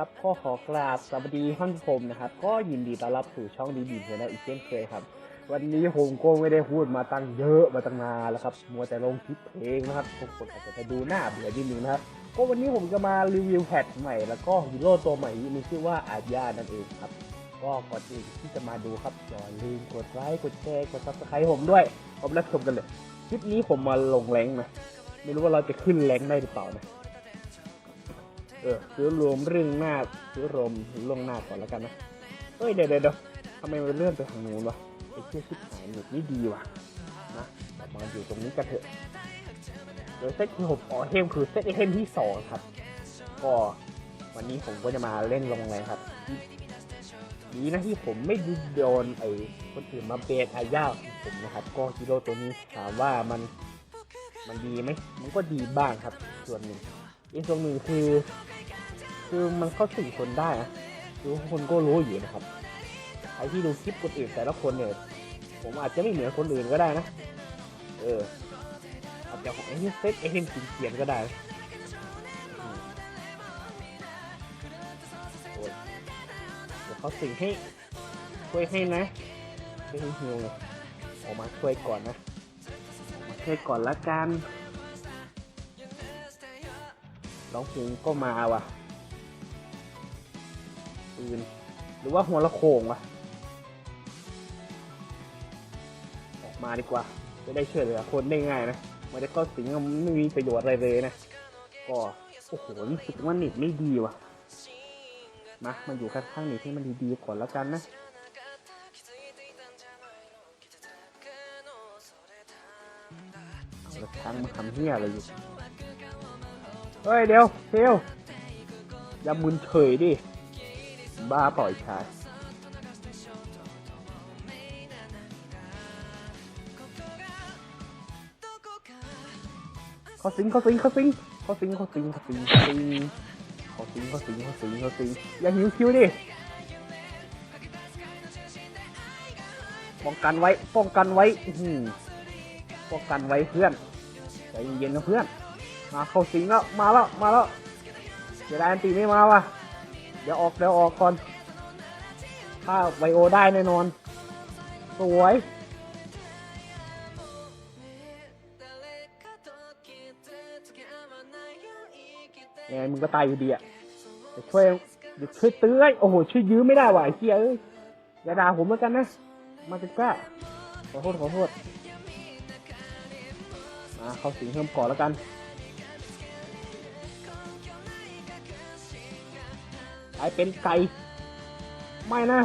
ครับก็ขอกราบสวัสดีท่านผู้ชมนะครับ ก็ยินดีต้อนรับสู่ช่องดีดีเพื่อนอีกเช่นเคยครับ วันนี้ผมก็ไม่ได้พูดมาตั้งเยอะมาตั้งนานแล้วครับ มัวแต่ลงคลิปเพลงนะครับทุกคนอาจจะดูหน้าเบื่อนิดนึงนะครับ ก็วันนี้ผมจะมารีวิวแพทใหม่ แล้วก็ฮีโร่ตัวใหม่มีชื่อว่าอาญานั่นเองครับ ก็ก่อนอื่นที่จะมาดูครับอย่าลืมกดไลค์กดแชร์กดซับสไครต์ผมด้วยผมรับชมกันเลย คลิปนี้ผมมาลงแรงนะ ไม่รู้ว่าเราจะขึ้นแรงได้หรือเปล่านะ เออซื้อรวมเรื่องหน้าซื้อรวมล่วงหน้าก่อนแล้วกันนะเฮ้ยเดี๋ยวเดี๋ยวเดี๋ยวทำไมมันเลื่อนไปทางนู้นวะไอ้เชี่ยชิบหายหนุดนี่ดีว่ะนะมาอยู่ตรงนี้กันเถอะโดยเซตที่ผมออเทมคือเซตไอเทมที่สองครับ ก็วันนี้ผมก็จะมาเล่นลงเลยครับดีนะที่ผมไม่โดนไอ้คนอื่นมาเบนอาญาผมนะครับ ก็ฮีโร่ตัวนี้ถามว่ามันมันดีไหมมันก็ดีบ้างครับ ส่วนหนึ่ง อีกส่วนหนึ่งคือ คือมันเข้าถึงคนได้นะทุกคนก็รู้อยู่นะครับใครที่ดูคลิปคนอื่นแต่ละคนเนี่ย ผมอาจจะไม่เหมือนคนอื่นก็ได้นะ เอออาจจะของไอ้นี่เซตไอ้เห็นสิงเขียนก็ได้เดี๋ยวเขาสิ่งให้ช่วยให้นะไม่ให้ฮิวเลยออกมาช่วยก่อนนะออกมาช่วยก่อนละกัน ร้องเพลงก็มาว่ะปืนหรือว่าหัวละโขงวะออกมาดีกว่า จะได้ช่วยเหลือคนได้ง่ายนะไม่ได้เข้าสิงไม่มีประโยชน์อะไรเลยนะ ก็โอ้โหรู้สึกว่าเน็ตไม่ดีว่ะมามันอยู่ข้างๆเน็ตที่มันดีๆก่อนแล้วกันนะเอาละช้งมาทำเหี้ยอะไรอยู่ ฮ้ยเดี๋ยวเทลอย่ามึนเฉยดิ บ้าปล่อยชายเขาสิงเขาสิงเขาสิงเขาสิงเขาสิงเขาสิงเขาสิงเขาสิงเขาสิงเขาสิงเขาสิงอย่าหิวคิวดิป้องกันไว้ป้องกันไว้ป้องกันไว้เพื่อนใจเย็นนะเพื่อน มาเข้าสิงแล้ว มาแล้ว มาแล้ว เดี๋ยวได้อันตีไม่มาวะเดี๋ยวออก เดี๋ยวออกก่อน ถ้าไวโอได้แน่นอน สวยยังไงมึงก็ตายอยู่ดีอะเดี๋ยวช่วยเดี๋ยวช่วยเตื้อยโอ้โห ช่วยยื้อไม่ได้ว่ะไอ้เหี้ยเอ้ยอย่าด่าผมแล้วกันนะ มาติก้าขอโทษขอโทษมาเข้าสิงเพิ่มก่อนแล้วกัน กลายเป็นไก่ไม่นะ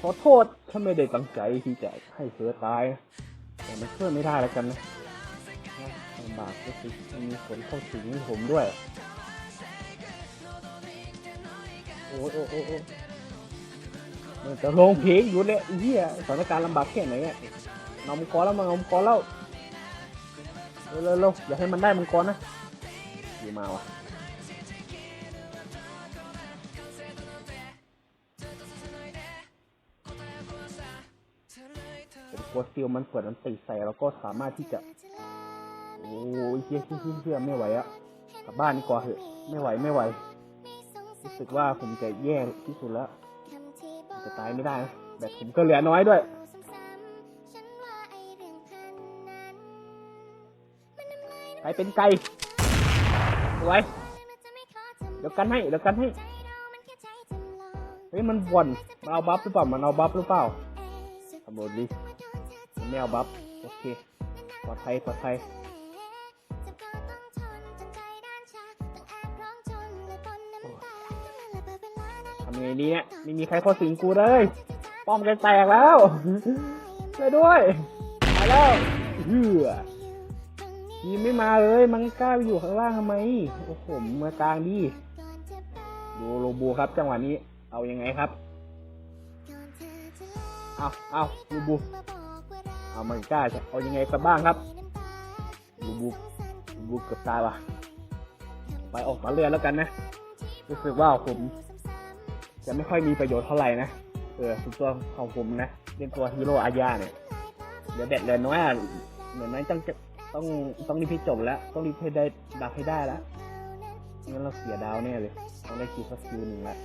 ขอโทษถ้าไม่ได้ตั้งใจที่จะให้เสือตาย แต่มันช่วยไม่ได้แล้วกันนะลำบากก็คือมีผลเข้าถึงผมด้วย โอ้โอ้โอ้มันจะลงเพลงอยู่เลยไอ้เหี้ยสถานการณ์ลำบากแค่ไหนอะเอามังกรแล้วมาเอมกรแล้วเร็วเร็วเร็วอย่าให้มันได้มังกรนะอยู่มาวะ เป็นโคสติลมันเปิดมันติใส่แล้วก็สามารถที่จะ โอ้ยเชี่ยเชี่ยเชี่ยไม่ไหวอะกลับบ้านดีกว่าเถอะ ไม่ไหวไม่ไหว รู้สึกว่าผมจะแย่ที่สุดแล้ว จะตายไม่ได้นะแบบผมก็เหลือน้อยด้วยใครเป็นไก่สวยเดี๋ยวกันให้เดี๋ยวกันให้เฮ้ยมันบ่นมันเอาบัฟหรือเปล่ามันเอาบัฟหรือเปล่าตำรวจดิ ไม่เอาบัฟโอเคปลอดภัยปลอดภัยทำไงดีเนี่ยไม่มีใครเข้าสิงกูเลย ป้อมกันแตกแล้วช่วยด้วยมาแล้วเฮือยีไม่มาเลยมันกล้าอยู่ข้างล่างทำไมโอ้โหมากลางดิดูโลบูครับ จังหวะนี้เอายังไงครับ เอาเอาลูบู อามันกล้าจะเอายังไงกันบ้างครับลูบูบูเกือบตายว่ะ ไปออกมาเรือแล้วกันนะ รู้สึกว่าผม จะไม่ค่อยมีประโยชน์เท่าไหร่นะ เออตัวของผมนะเป็นตัวฮีโร่อาญาเนี่ย เดี๋ยวแบตเหลือน้อยอะเหมือนนั้นต้องจะต้องต้องรีบให้จบแล้ว ต้องรีบให้ได้ดับให้ได้แล้วงั้นเราเสียดาวแน่เลย ต้องได้คิวสักคิวหนึ่งละ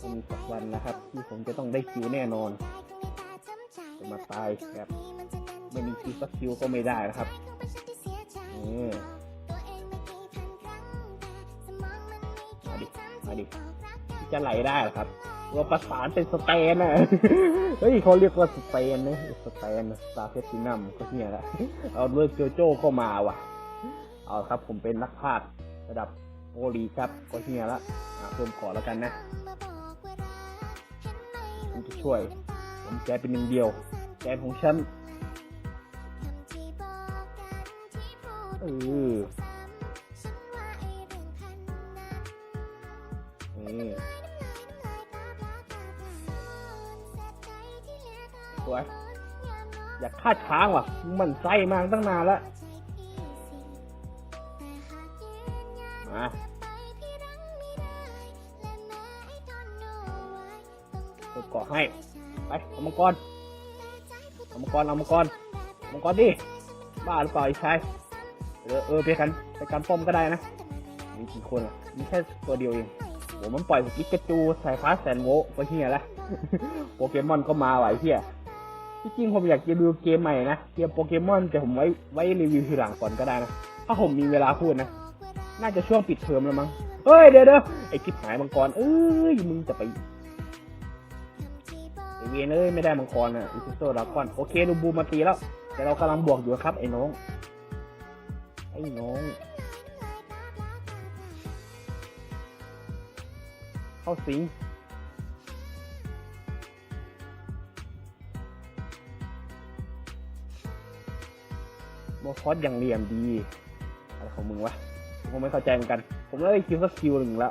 ต้องมีสักวันนะครับ ที่ผมจะต้องได้คิวแน่นอนจะมาตายแบบ ไม่มีคิวสักคิวก็ไม่ได้นะครับนี่มาดิมาดิจะไหลได้เหรอครับตัวประสานเป็นสเตนอะ เฮ้ยเขาเรียกว่าสเตนนะสเตนสตาร์เฟสตินัมก็เนี่ยแหละ เอาด้วยโจโจ้เข้ามาว่ะ เอาครับผมเป็นนักพากย์ระดับโอลีครับ ก็เฮียละอะเพิ่มขอแล้วกันนะผมจะช่วย ผมแกเป็นหนึ่งเดียว แกนของฉัน ออนี่สวย อยากฆ่าช้างว่ะ มันไส้มาตั้งนานแล้วมาเปิดเกาะให้ ไปเอามังกรเอามังกรเอามังกรมังกรดิ บ้าหรือเปล่าไอ้ชาย เออเออไปกันไปกันป้อมก็ได้นะ มีกี่คนอะ มีแค่ตัวเดียวเองโหมันปล่อยปิกาจูสายฟ้าแสนโวก็เฮียละโปเกมอนก็มาไหวเฮียที่จริงผมอยากจะดูเกมใหม่นะเกมโปเกมอนแต่ผมไว้ไว้รีวิวทีหลังก่อนก็ได้นะ ถ้าผมมีเวลาพูดนะ น่าจะช่วงปิดเทอมแล้วมั้งเฮ้ยเดี๋ยวเดี๋ยวไอ้คลิปหายมังกรเอ้ยมึงจะไปไอเวนเอ้ยไม่ได้มังกรอะอิซิโซดากอนโอเคดูบูมมาตีแล้ว แต่เรากำลังบวกอยู่ครับไอ้น้องไอ้น้อง เข้าสิงโมคอสอย่างเหลี่ยมดี อะไรของมึงวะ ผมไม่เข้าใจเหมือนกัน ผมเลยคิวสักคิวหนึ่งละ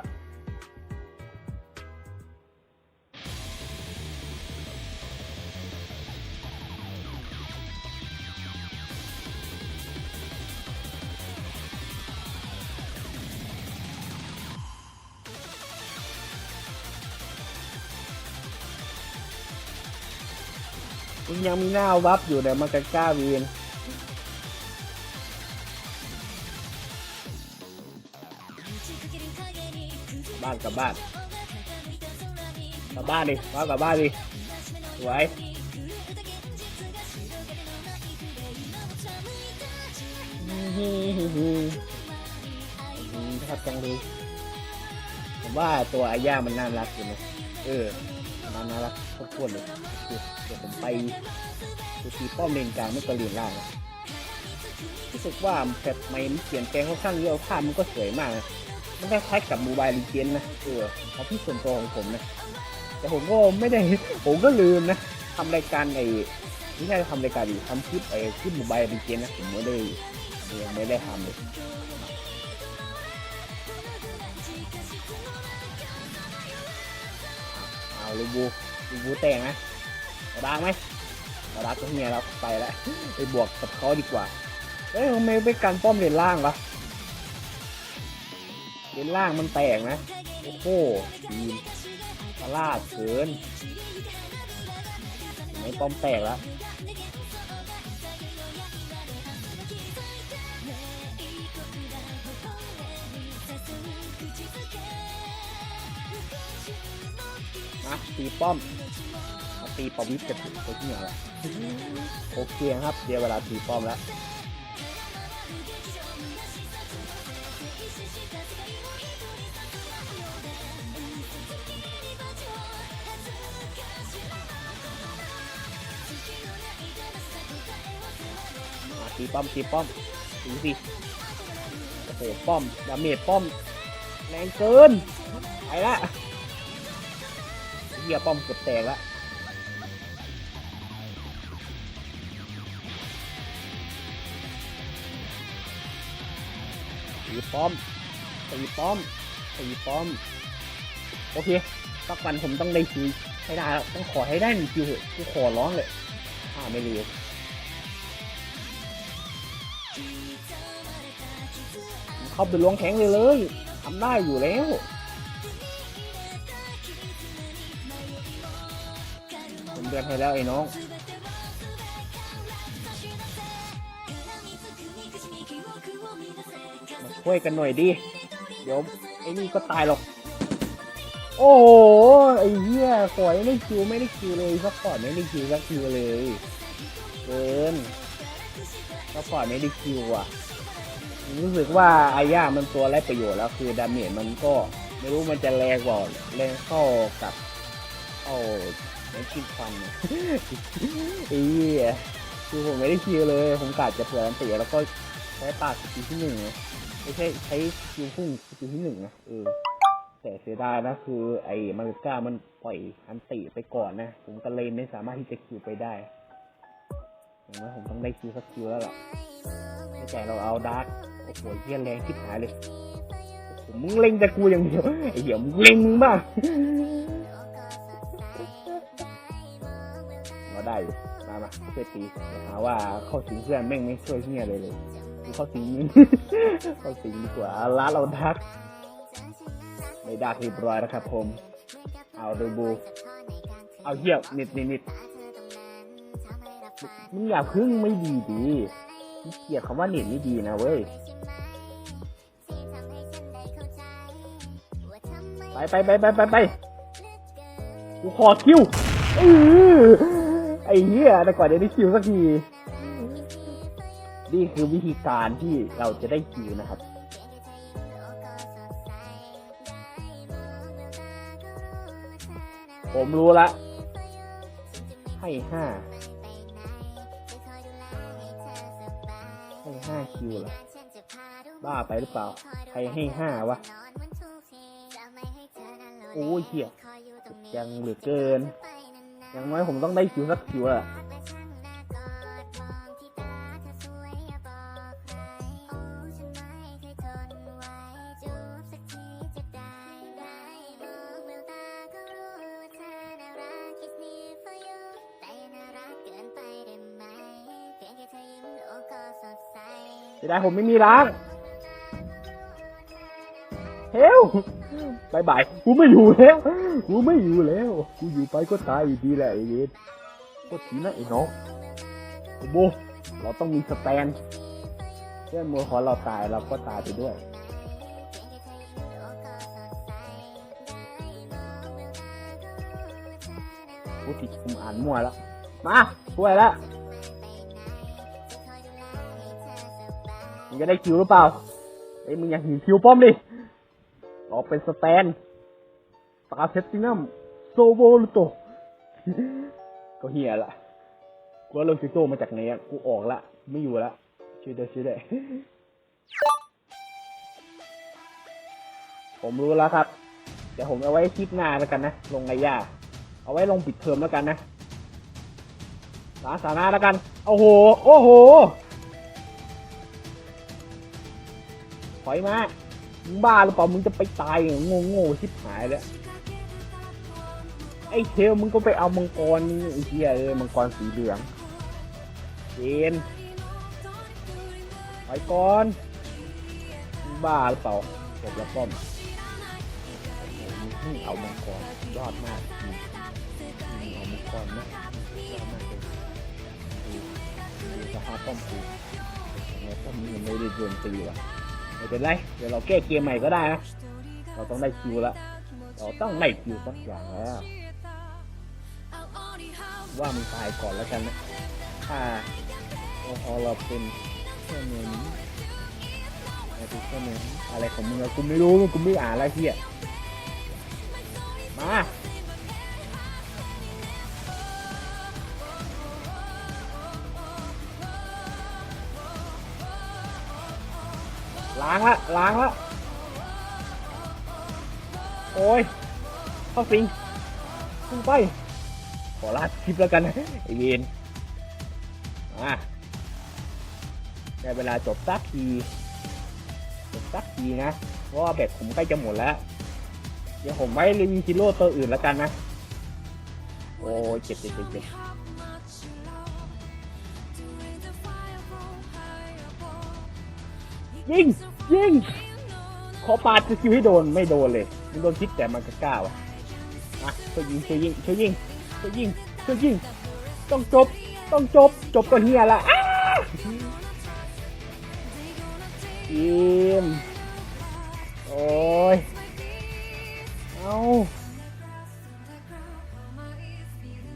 มึงยังมีหน้าวับอยู่เนี่ยมันจะกล้าวีนบ้านกลับบ้านกลับบ้านดิว่ากลับบ้านดิสวยชอบจังเลยผมว่าตัวอาย่ามันน่ารักอยู่นะเออ มันน่ารักโคตรๆเลยเดี๋ยวผมไปดูทีป้อมเลนกลางไม่ก็เรียนล่างรู้สึกว่าแพทใหม่มันเปลี่ยนแปลงค่อนข้างเยอะภาพมันก็สวยมากนะมันคล้ายๆกับมูบายลีเจนนะเออเอาที่ส่วนตัวของผมนะ แต่ผมก็ไม่ได้ผมก็ลืมนะทำรายการไอ้ไม่ใช่ทำรายการดิทำคลิปไอ้คลิปมูบายลีเจนนะผมไม่ได้ยังไม่ได้ทำเลย เอาลูบูลูบูแต่งนะกระดางไหมกระดางก็เฮียเราไปแล้วไปบวกกับเขาดีกว่าเอ้ยทำไมไปกันป้อมเลนล่างวะเลนล่างมันแตกนะโอ้โหทีมพลาดเกินไม่ป้อมแตกแล้ว มาตีป้อมมาตีปอวิทจะถึงตัวที่ไหนละโอเคครับเดี๋ยวเวลาตีป้อมแล้วตีป้อมตีป้อมตีสิโอ้โหป้อมดาเมจป้อมแรงเกินไปละ ฮียป้อมเกือบแตกละตีป้อมตีป้อมตีป้อม โอเคสักวันผมต้องได้คิวให้ได้แล้วต้องขอให้ได้หนึ่งคิวเถอะกูขอร้องเลยอ่าไม่รู้เข้าไปล้วงแข็งเลยเลยทำได้อยู่แล้ว ผมเดือนให้แล้วไอ้น้องมาช่วยกันหน่อยดิ เดี๋ยวไอ้นี่ก็ตายหรอก โอ้โห ไอ้เหี้ยขอยไม่คิวไม่ได้คิวเลยซัพพอร์ตไม่ได้คิวสักคิวเลยเกินซัพพอร์ตไม่ได้คิวอะ รู้สึกว่าอาย่ามันตัวไรประโยชน์แล้วคือดาเมจมันก็ไม่รู้มันจะแรงกว่าแรงเข้ากับเข้า ในชิ้นฟันเนี่ยไอ้คือผมไม่ได้คิวเลย ผมกาดจะเผื่ออันติแล้วก็ใช้ปากสกิลที่หนึ่งนะไม่ใช่ใช้สกิลพุ่งสกิลที่หนึ่งนะเออแต่เสียดายนะคือไอ้มาริก้ามันปล่อยอันติไปก่อนนะ ผมก็เลยไม่สามารถที่จะคิวไปได้อย่างนั้นผมต้องได้คิวสักคิวแล้วล่ะไม่แต่เราเอาดาร์กโอ้โหเฮียแรงคิดหายเลยโอ้โหมึงเล็งแต่กูอย่างเดียวไอ้เหี้ยมึงเล็งมึงบ้าง ได้อยู่มามาช่วยตีหาว่าเข้าถึงเพื่อนแม่งไม่ช่วยเฮียเลยเลยเข้าถึงมึงเข้าถึงดีกว่าล้านเราดาร์กไม่ได้เรียบร้อยแล้วครับผมเอาดูบูเอาเหี้ยนิดนิดนิดมึงอย่าพึ่งไม่ดีดีเกลียดคำว่าเน็ตไม่ดีนะเว้ยไปไปไปไปไปไปกูขอคิวอื้อ ไอ้เหี้ยแต่ก่อนจะได้คิวสักที นี่คือวิธีการที่เราจะได้คิวนะครับ ผมรู้ละ ให้ห้า ให้ห้าคิวเหรอบ้าไปหรือเปล่า ใครให้ห้าวะ โอ้ยเหี้ยยังเหลือเกิน อย่างน้อยผมต้องได้คิวสักคิวอะเสียดายผมไม่มีล้างเฮล บายบายกูไม่อยู่แล้ว กูไม่อยู่แล้ว กูอยู่ไปก็ตายอยู่ดีแหละไอ้เวทก็ทีนะไอ้น้องโบเราต้องมีสแตนเพื่อนมัวขอเราตายเราก็ตายไปด้วยกูติดคุมอ่านมั่วแล้ว มาช่วยแล้วมึงจะได้คิวหรือเปล่า เอ้ยมึงอยากหิวคิวป้อมดิ ออกเป็นสแตนตาเซตินัมโซโวลุโต ก็เฮียละกูว่าเริ่มซิโตมาจากไหนอะกูออกละ ไม่อยู่ละช่วยด้ช่วยด้ผมรู้แล้วครับ เดี๋ยวผมเอาไว้คลิปหน้าแล้วกันนะ ลงไงย่าเอาไว้ลงปิดเทอมแล้วกันนะสาสาระแล้วกัน โอ้โห โอ้โหถอยมา บ้าหรือเปล่ามึงจะไปตายอย่างโง่ชิบหายแล้วไอ้เทลมึงก็ไปเอามังกรนี่ไอ้เหี้ยเอ้ยมังกรสีเหลืองเจนไปก่อนบ้าหรือเปล่าจบแล้วป้อมโอ้โหมึงเพิ่งเอามังกรยอดมากมึงเอามังกรมากยอดมากเลยดูดูสภาพป้อมกูป้อมนี้ยังไม่ได้โดนตีว่ะ ไม่เป็นไร เดี๋ยวเราแก้เกมใหม่ก็ได้นะ เราต้องได้คิวแล้วเราต้องได้คิวสักอย่างแล้ว ว่ามึงตายก่อนแล้วกันนะถ้าพอเราเป็นแค่เนื้อนี้อะไรเป็นแค่เนื้อนี้อะไรของมึงอะกูไม่รู้กูไม่อ่านอะไรเฮียมา ล้างละล้างละโอ้ยเข้าสิงขึ้นไป ขอลาดคลิปแล้วกันไอเวนมาได้เวลาจบสักทีจบสักทีนะ เพราะว่าแบตผมใกล้จะหมดแล้ว เดี๋ยวผมไว้รีวิวฮีโร่ตัวอื่นแล้วกันนะ โอ้ยเจ็บเจ็บเจ็บเจ็บยิง ยิงขอปาดสกิลให้โดนไม่โดนเลยมันโดนพิษแต่มันก็กล้าว่ะมาช่วยยิงช่วยยิงช่วยยิงช่วยยิงช่วยยิง ต้องจบ ต้องจบ จบก็เฮียละอีมโอ้โอ้ย เอา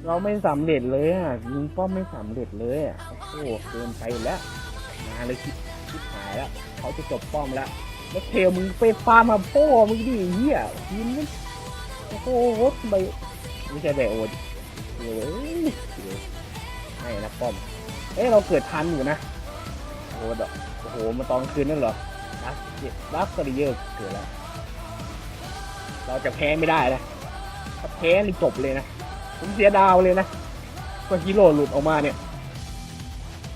เราไม่สำเร็จเลยอะยิงป้อมไม่สำเร็จเลยอะ โอ้โหเกินไปแล้ว มาเลยคิด คิดหายแล้วเขาจะจบป้อมแล้วแล้วเทลมึงไปฟาร์มมาโป้มึงดิเฮียยิงมันโอ้โหใบไม่ใช่ใบโอดเดี๋ยวเอ้ยไม่นะป้อมเอ้เราเกิดทันอยู่นะโอ้โหดอกโอ้โหมาตอนกลางคืนนั่นเหรอรักรักสริเยอร์เกิดแล้วเราจะแพ้ไม่ได้นะถ้าแพ้นี่จบเลยนะผมเสียดาวเลยนะก็ฮีโร่หลุดออกมาเนี่ย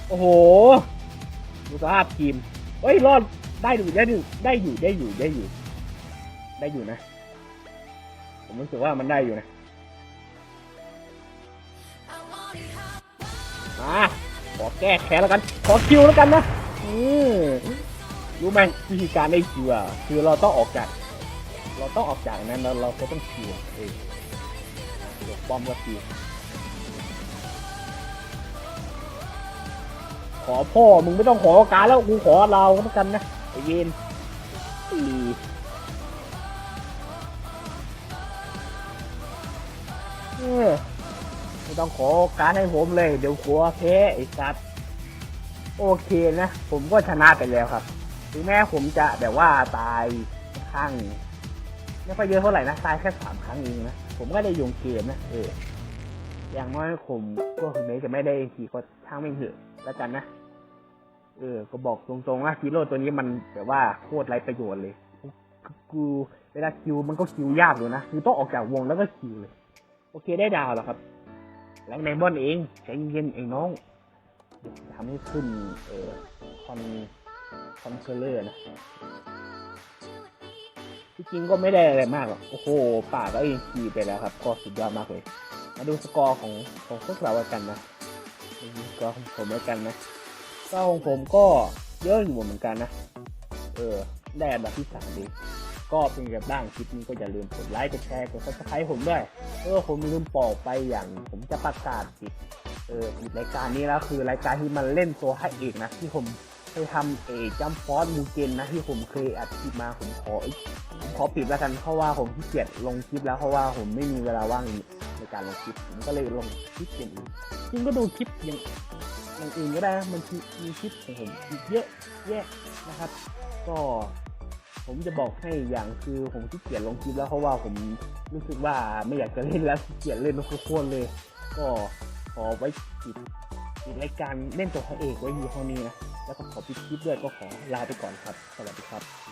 โอ้โห ดูสภาพทีมเฮ้ยรอดได้อยู่ได้อยู่ได้อยู่ได้อยู่ได้อยู่ ได้อยู่นะ ผมรู้สึกว่ามันได้อยู่นะมาขอแก้แค้นแล้วกัน ขอคิวแล้วกันนะอืมรู้ไหมวิธีการได้คิวอะคือเราต้องออกจาก เราต้องออกจากนั้นแล้วเราก็ต้องคิวเองป้อมก็คิว ขอพ่อมึงไม่ต้องขอการแล้วกูขอเราแล้วกันนะไอเย็นอไม่ต้องขอการให้ผมเลย เดี๋ยวกลัวแพ้ไอ้สัตว์โอเคนะ ผมก็ชนะไปแล้วครับ ถึงแม้ผมจะแบบว่าตายข้างไม่ค่อยเยอะเท่าไหร่นะ ตายแค่สามครั้งเองนะ ผมก็ได้ยงเกมนะ เออ อย่างน้อยผมก็ถึงแม้จะไม่ได้ขี่ก็ช่างไม่เถอะ แล้วกันนะ เออ ก็บอกตรงๆว่าฮีโร่ตัวนี้มันแบบว่าโคตรไรประโยชน์เลยกูเวลาคิวมันก็คิวยากอยู่นะคือต้องออกจากวงแล้วก็คิวเลย โอเคได้ดาวแล้วครับ แล้วในบอนเองใจเย็นๆไอ้น้องทำให้ขึ้น เออคอนคอนเคอร์เลอร์นะที่จริงก็ไม่ได้อะไรมากหรอก โอ้โห ป่าก็เองคีไปแล้วครับ ก็สุดยอดมากเลย มาดูสกอร์ของของพวกเรากันนะ กอร์ของผมแล้วกันนะก็ของผมก็เยอะอยู่เหมือนกันนะ เออ ได้อันดับที่สามดีก็เป็นไงบ้างคลิปนี้ก็อย่าลืมกดไลค์กดแชร์กดซับสไครต์ผมด้วย เออผมลืมบอกไปอย่าง ผมจะประกาศปิดเออปิดรายการนี้แล้วคือรายการที่มันเล่นตัวให้เอกนะที่ผมเคยทำเอจัมฟอสมูเกนนะที่ผมเคยอัดคลิปมาผมขอผมขอปิดแล้วกันเพราะว่าผมขี้เกียจลงคลิปแล้วเพราะว่าผมไม่มีเวลาว่างในการลงคลิปผมก็เลยลงคลิปอย่งอื่น ริงก็ดูคลิปอย่างอย่างอื่นก็ได้นะมันมีคลิปของผมอีกเยอะแยะนะครับ ก็ผมจะบอกให้อย่างคือผมขี้เกียจลงคลิปแล้วเพราะว่าผมรู้สึกว่าไม่อยากจะเล่นแล้วขี้เกียจเล่นโคตรเลย ก็ขอไว้ปิดปิดรายการเล่นตัวพระเอกไว้อยู่เท่านี้นะแล้วก็ขอปิดคลิปด้วยก็ขอลาไปก่อนครับ สวัสดีครับ